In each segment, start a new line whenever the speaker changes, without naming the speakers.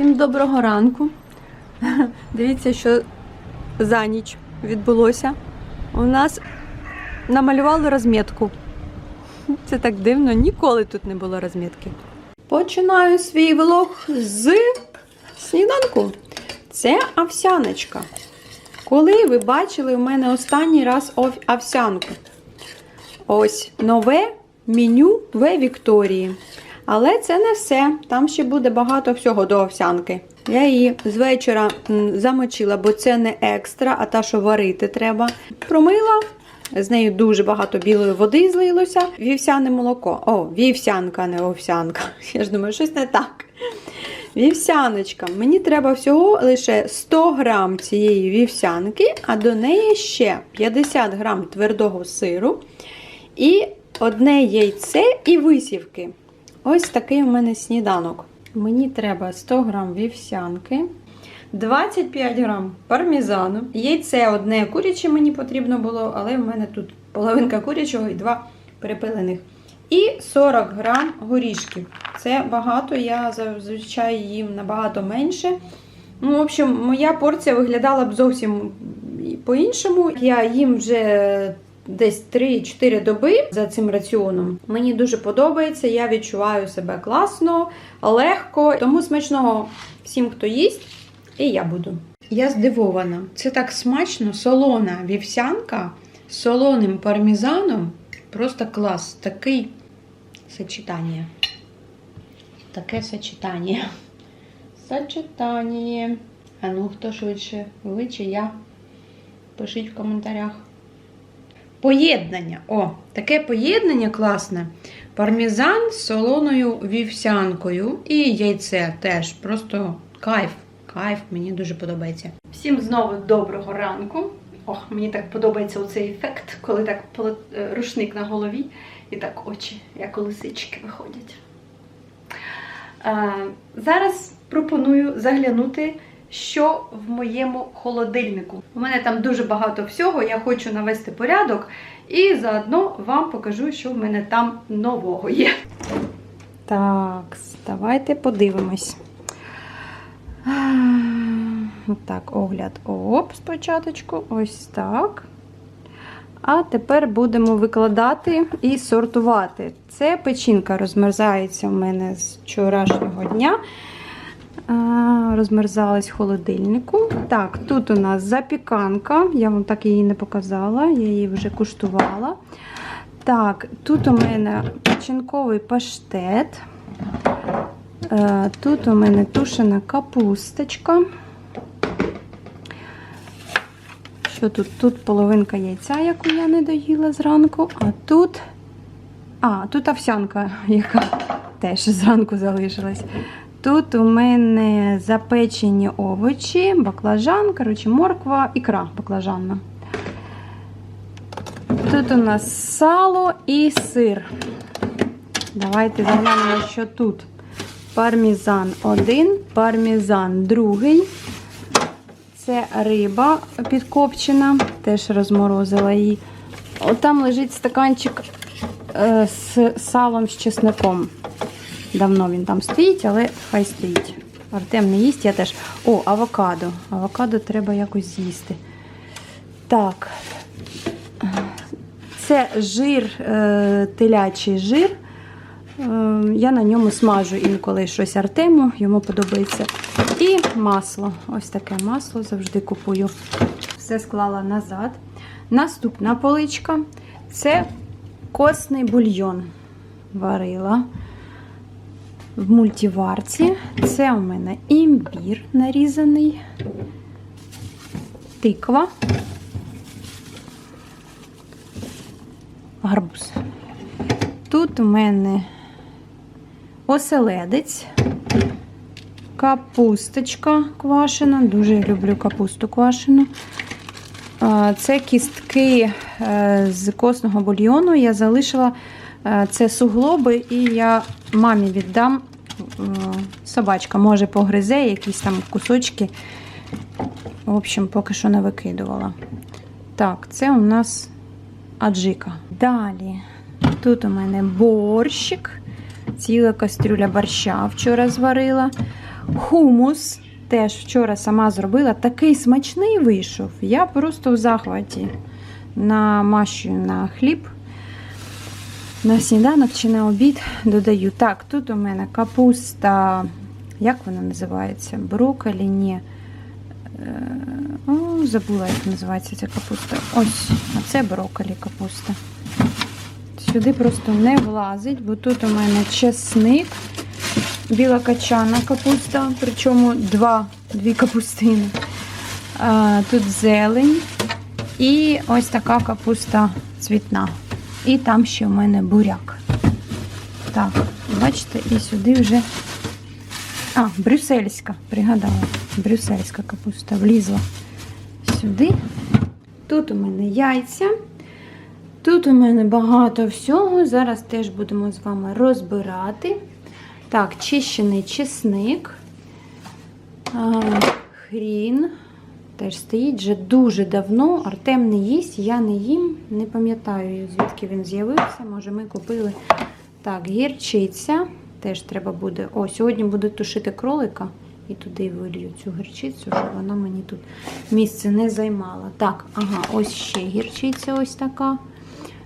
Всім доброго ранку. Дивіться, що за ніч відбулося. У нас намалювали розмітку. Це так дивно, ніколи тут не було розмітки. Починаю свій влог з сніданку. Це овсяночка. Коли ви бачили у мене останній раз овсянку? Ось нове меню в Вікторії. Але це не все. Там ще буде багато всього до овсянки. Я її з вечора замочила, бо це не екстра, а та, що варити треба. Промила. З нею дуже багато білої води злилося. Вівсяне молоко. О, вівсянка, не овсянка. Я ж думаю, щось не так. Вівсяночка. Мені треба всього лише 100 грам цієї вівсянки, а до неї ще 50 грам твердого сиру і одне яйце і висівки. Ось такий у мене сніданок. Мені треба 100 грам вівсянки, 25 грам пармезану. Яйце одне куряче мені потрібно було, але в мене тут половинка курячого і два перепилених. І 40 грам горішків. Це багато, я зазвичай їм набагато менше. Ну, в общем, моя порція виглядала б зовсім по-іншому. Я їм вже десь 3-4 доби за цим раціоном. Мені дуже подобається, я відчуваю себе класно, легко. Тому смачного всім, хто їсть, і я буду. Я здивована. Це так смачно, солона вівсянка з солоним пармезаном. Просто клас. Такий сочетання. Таке сочетання. Сочетання. А ну, хто швидше? Ви чи я? Пишіть в коментарях. Поєднання. О, таке поєднання класне. Пармезан з солоною вівсянкою і яйце теж. Просто кайф. Кайф, мені дуже подобається. Всім знову доброго ранку. Ох, мені так подобається оцей ефект, коли так е, рушник на голові і так очі, як у лисички, виходять. Е, Зараз пропоную заглянути, що в моєму холодильнику. У мене там дуже багато всього, я хочу навести порядок і заодно вам покажу, що в мене там нового є. Так, давайте подивимось. Так, огляд оп, спочатку. Ось так. А тепер будемо викладати і сортувати. Це печінка розмерзається в мене з вчорашнього дня. Розмерзалась в холодильнику. Так, тут у нас запіканка. Я вам так її не показала, я її вже куштувала. Так, тут у мене печінковий паштет. Е, Тут у мене тушена капусточка. Що тут? Тут половинка яйця, яку я не доїла зранку, а тут. А, тут овсянка, яка теж зранку залишилась. Тут у мене запечені овочі, баклажан, коротше, морква, ікра баклажанна. Тут у нас сало і сир. Давайте заглянемо, що тут. Пармезан один, пармезан другий. Це риба підкопчена, теж розморозила її. Там лежить стаканчик е, з салом з чесником. Давно він там стоїть, але хай стоїть. Артем не їсть, я теж. О, авокадо. Авокадо треба якось з'їсти. Так. Це жир, е, телячий жир. Е, Я на ньому смажу інколи щось Артему, йому подобається. І масло. Ось таке масло завжди купую. Все склала назад. Наступна поличка це косний бульйон. Варила в мультиварці. Це у мене імбір нарізаний, тиква, гарбуз. Тут у мене оселедець, капусточка квашена. Дуже люблю капусту квашену. Це кістки е, з косного бульйону. Я залишила е, це суглоби, і я мамі віддам. Е, Собачка може погризе, якісь там кусочки. В общем, поки що не викидувала. Так, це у нас аджика. Далі. Тут у мене борщик. Ціла кастрюля борща вчора зварила. Хумус теж вчора сама зробила. Такий смачний вийшов. Я просто в захваті намащую на хліб. На сніданок чи на обід додаю. Так, тут у мене капуста. Як вона називається? Брокколі, ні. Е, О, забула, як називається ця капуста. Ось, а це брокколі капуста. Сюди просто не влазить, бо тут у мене чесник, біла качана капуста, причому два, дві капустини. А, тут зелень і ось така капуста цвітна. І там ще у мене буряк. Так, бачите, і сюди вже. А, брюссельська, пригадала. Брюссельська капуста влізла сюди. Тут у мене яйця. Тут у мене багато всього. Зараз теж будемо з вами розбирати. Так, чищений чесник. Хрін. Теж стоїть вже дуже давно. Артем не їсть, я не їм. Не пам'ятаю, звідки він з'явився. Може, ми купили. Так, гірчиця. Теж треба буде. О, сьогодні буду тушити кролика і туди вилью цю гірчицю, щоб вона мені тут місце не займала. Так, ага, ось ще гірчиця ось така.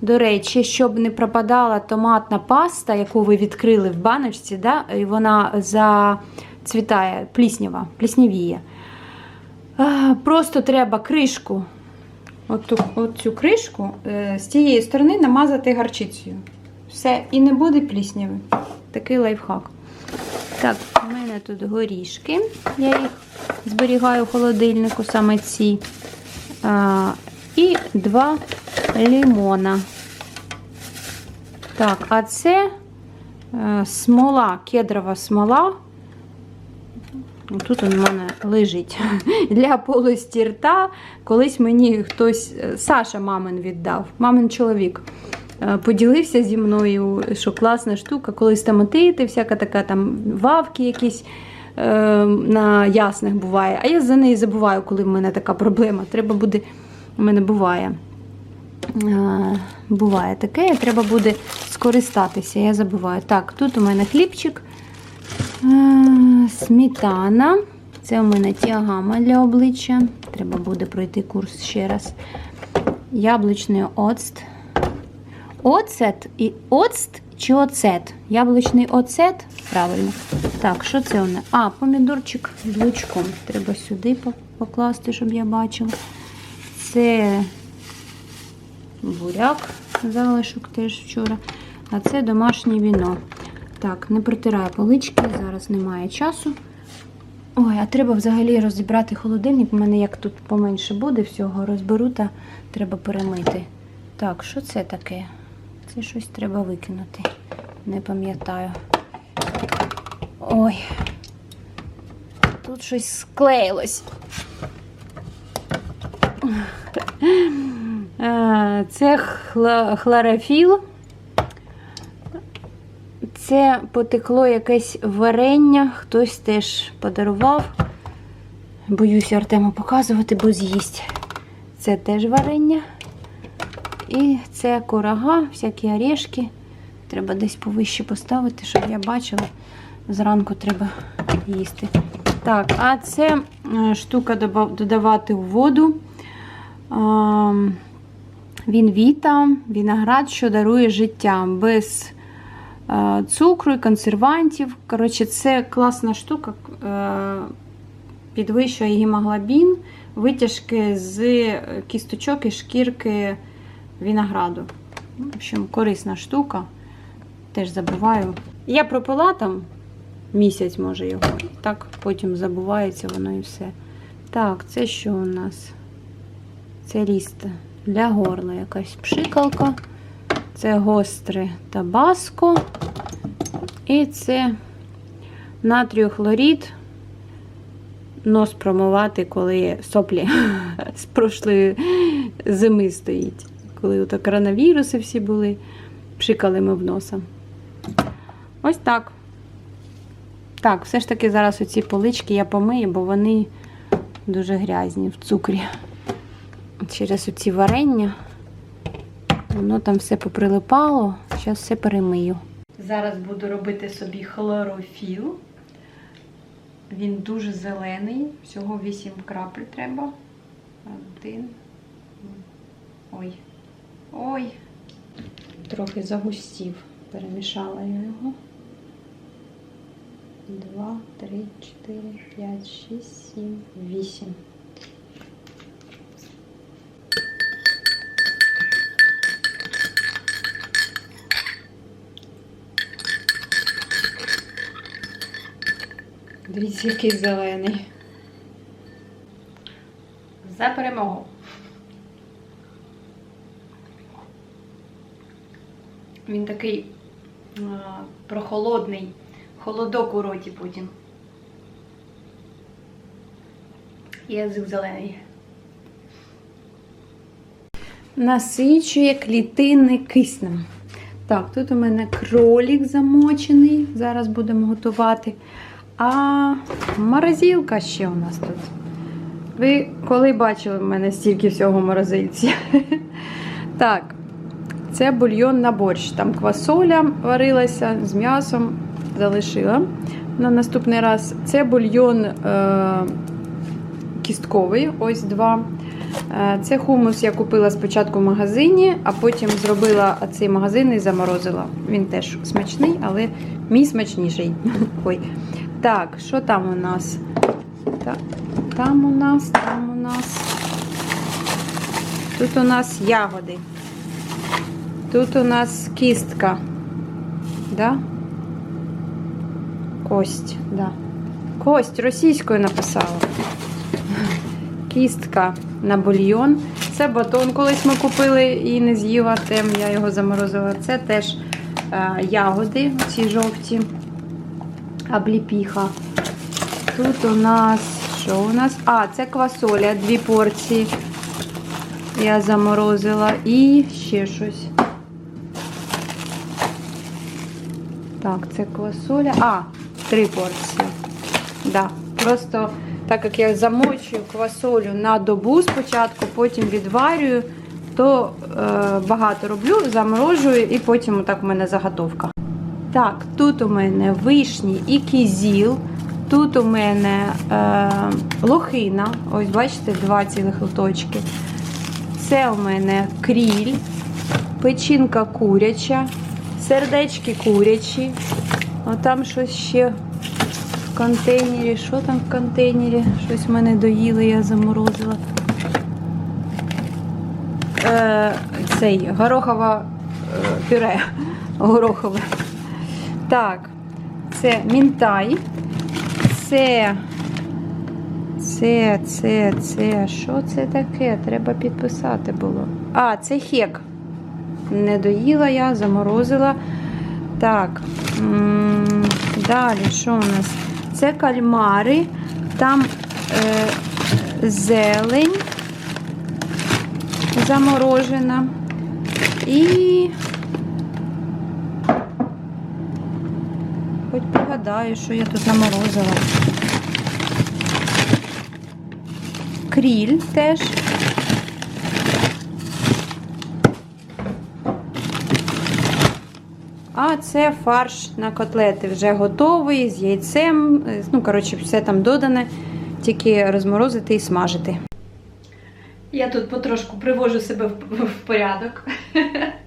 До речі, щоб не пропадала томатна паста, яку ви відкрили в баночці, да, і вона зацвітає, пліснява, пліснявіє. Просто треба кришку, оту, оцю кришку е, з тієї сторони намазати гарчицею. Все, і не буде плісняви. Такий лайфхак. Так, у мене тут горішки. Я їх зберігаю в холодильнику, саме ці. А, і два лимона. Так, а це е, смола, кедрова смола. Тут у мене лежить для полості рта. Колись мені хтось, е, Саша мамин віддав, мамин чоловік. е, Поділився зі мною, що класна штука, коли стоматити, всяка така там вавки якісь е, на ясних буває. А я за неї забуваю, коли в мене така проблема. Треба буде, у мене буває. Буває таке, треба буде скористатися. Я забуваю. Так, тут у мене хлібчик, сметана. Це у мене тіагама для обличчя. Треба буде пройти курс ще раз. Яблучний оцт. Оцет і оцт чи оцет? Яблучний оцет. Правильно. Так, що це у нас? А, помідорчик з лучком. Треба сюди покласти, щоб я бачила. Це буряк, залишок теж вчора. А це домашнє віно. Так, не протираю полички, зараз немає часу. Ой, а треба взагалі розібрати холодильник. У мене як тут поменше буде всього, розберу та треба перемити. Так, що це таке? Це щось треба викинути. Не пам'ятаю. Ой. Тут щось склеїлось. Е, Це хлорофіл. Це потекло якесь варення, хтось теж подарував. Боюся Артему показувати, бо з'їсть. Це теж варення. І це корага, всякі орешки. Треба десь повище поставити, щоб я бачила. Зранку треба їсти. Так, а це е, штука додавати в воду. Він віта, виноград, що дарує життя без цукру і консервантів. Коротше, це класна штука, е, підвищує гемоглобін, витяжки з кісточок і шкірки винограду. В общем, корисна штука. Теж забуваю. Я пропила там місяць, може, його. Так потім забувається воно і все. Так, це що у нас? Це ріст для горла якась пшикалка. Це гостре табаско. І це натріохлорід. Нос промивати, коли соплі з прошлої зими стоїть. Коли ото коронавіруси всі були, пшикали ми в носа. Ось так. Так, все ж таки зараз оці полички я помию, бо вони дуже грязні в цукрі. Через оці варення. Воно там все поприлипало. Зараз все перемию. Зараз буду робити собі хлорофіл. Він дуже зелений, всього 8 крапель треба. Один. Ой. Ой. Трохи загустів. Перемішала я його. Два, три, чотири, п'ять, шість, сім, вісім. Дивіться, який зелений. За перемогу. Він такий а, прохолодний, холодок у роті потім. Язик зелений. Насичує клітини киснем. Так, тут у мене кролік замочений. Зараз будемо готувати. А морозилка ще у нас тут. Ви коли бачили в мене стільки всього в морозильці? Так, це бульйон на борщ. Там квасоля варилася з м'ясом, залишила на наступний раз. Це бульйон е- кістковий, ось два. Е, Це хумус я купила спочатку в магазині, а потім зробила цей магазин і заморозила. Він теж смачний, але мій смачніший. Ой. Так, що там у нас? Там у нас, там у нас. Тут у нас ягоди. Тут у нас кістка. Да? Кость, да. Кость російською написала. Кістка на бульйон. Це батон колись ми купили і не з'їла тем, я його заморозила. Це теж е, ягоди, ці жовті, обліпіха. Тут у нас, що у нас? А, це квасоля, дві порції. Я заморозила і ще щось. Так, це квасоля. А, три порції. Да. Просто так як я замочую квасолю на добу спочатку, потім відварюю, то е, багато роблю, заморожую і потім отак у мене заготовка. Так, тут у мене вишні і кізіл. Тут у мене е, лохина. Ось, бачите, два цілих лоточки. Це у мене кріль, печінка куряча, сердечки курячі. А там щось ще в контейнері. Що там в контейнері? Щось в мене доїли, я заморозила. Е, цей горохове е, пюре. Горохове. Так, це мінтай. Це. Це, це, це. Що це таке? Треба підписати було. А, це хек. Не доїла я, заморозила. Так. Далі, що у нас? Це кальмари, там е, зелень заморожена. І. Хоч що я тут наморозила. Кріль теж. А це фарш на котлети вже готовий з яйцем. Ну, коротше, все там додане, тільки розморозити і смажити. Я тут потрошку привожу себе в порядок.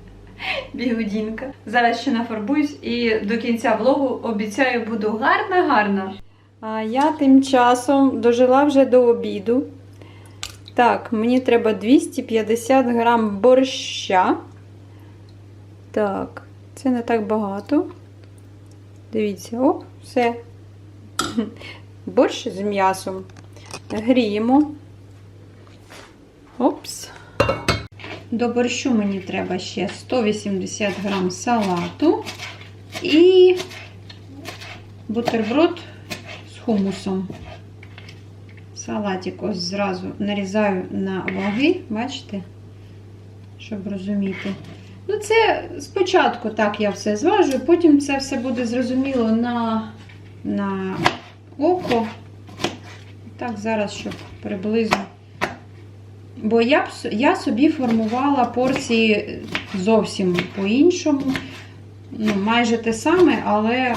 Бігудінка. Зараз ще нафарбуюсь і до кінця влогу обіцяю буду гарна-гарна. А я тим часом дожила вже до обіду. Так, мені треба 250 грам борща. Так, це не так багато. Дивіться, о, все. Борщ з м'ясом. Гріємо. Опс. До борщу мені треба ще 180 грам салату і бутерброд з хумусом. Салатик ось зразу нарізаю на ваги, бачите, щоб розуміти. Ну, це спочатку так я все зважую, потім це все буде зрозуміло на, на око. Так, зараз, щоб приблизно. Бо я, б я собі формувала порції зовсім по-іншому. Ну, майже те саме, але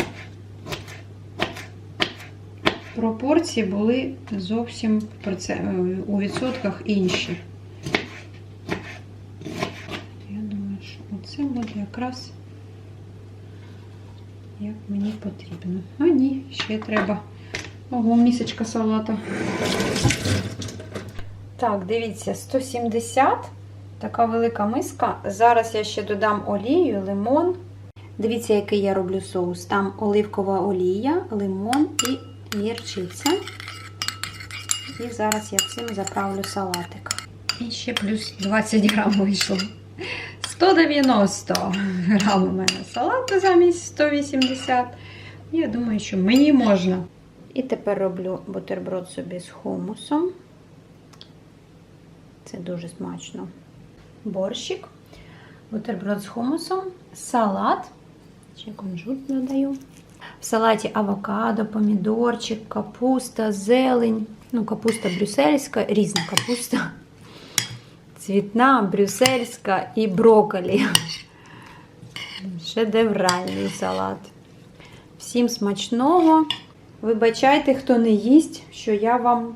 пропорції були зовсім е, у відсотках інші. Я думаю, що оце буде якраз як мені потрібно. А ні, ще треба. Ого, місочка салата. Так, дивіться, 170. Така велика миска. Зараз я ще додам олію, лимон. Дивіться, який я роблю соус. Там оливкова олія, лимон і гірчиця. І зараз я цим заправлю салатик. І ще плюс 20 грам вийшло. 190 грам у мене салату замість 180. Я думаю, що мені можна. І тепер роблю бутерброд собі з хумусом. Це дуже смачно. Борщик, бутерброд з хумусом, салат. Ще кунжут додаю. В салаті авокадо, помідорчик, капуста, зелень. Ну, капуста брюссельська, різна капуста. Цвітна, брюссельська і брокколі. Шедевральний салат. Всім смачного. Вибачайте, хто не їсть, що я вам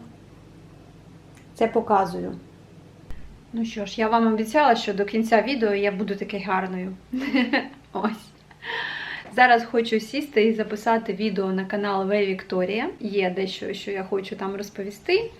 це показую. Ну що ж, я вам обіцяла, що до кінця відео я буду такою гарною. Ось. Зараз хочу сісти і записати відео на канал В Вікторія. Є дещо, що я хочу там розповісти.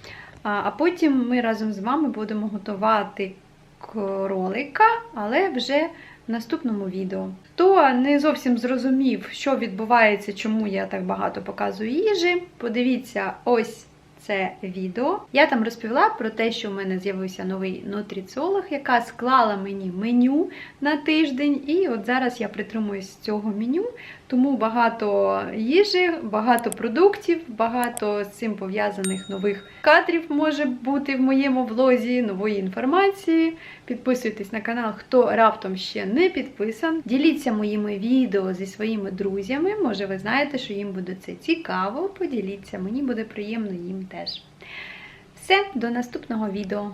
А потім ми разом з вами будемо готувати кролика, але вже в наступному відео. Хто не зовсім зрозумів, що відбувається, чому я так багато показую їжі, подивіться ось це відео. Я там розповіла про те, що в мене з'явився новий нутриціолог, яка склала мені меню на тиждень. І от зараз я притримуюсь цього меню, тому багато їжі, багато продуктів, багато з цим пов'язаних нових кадрів може бути в моєму влозі, нової інформації. Підписуйтесь на канал, хто раптом ще не підписан. Діліться моїми відео зі своїми друзями. Може, ви знаєте, що їм буде це цікаво. Поділіться, мені буде приємно їм теж. Все, до наступного відео.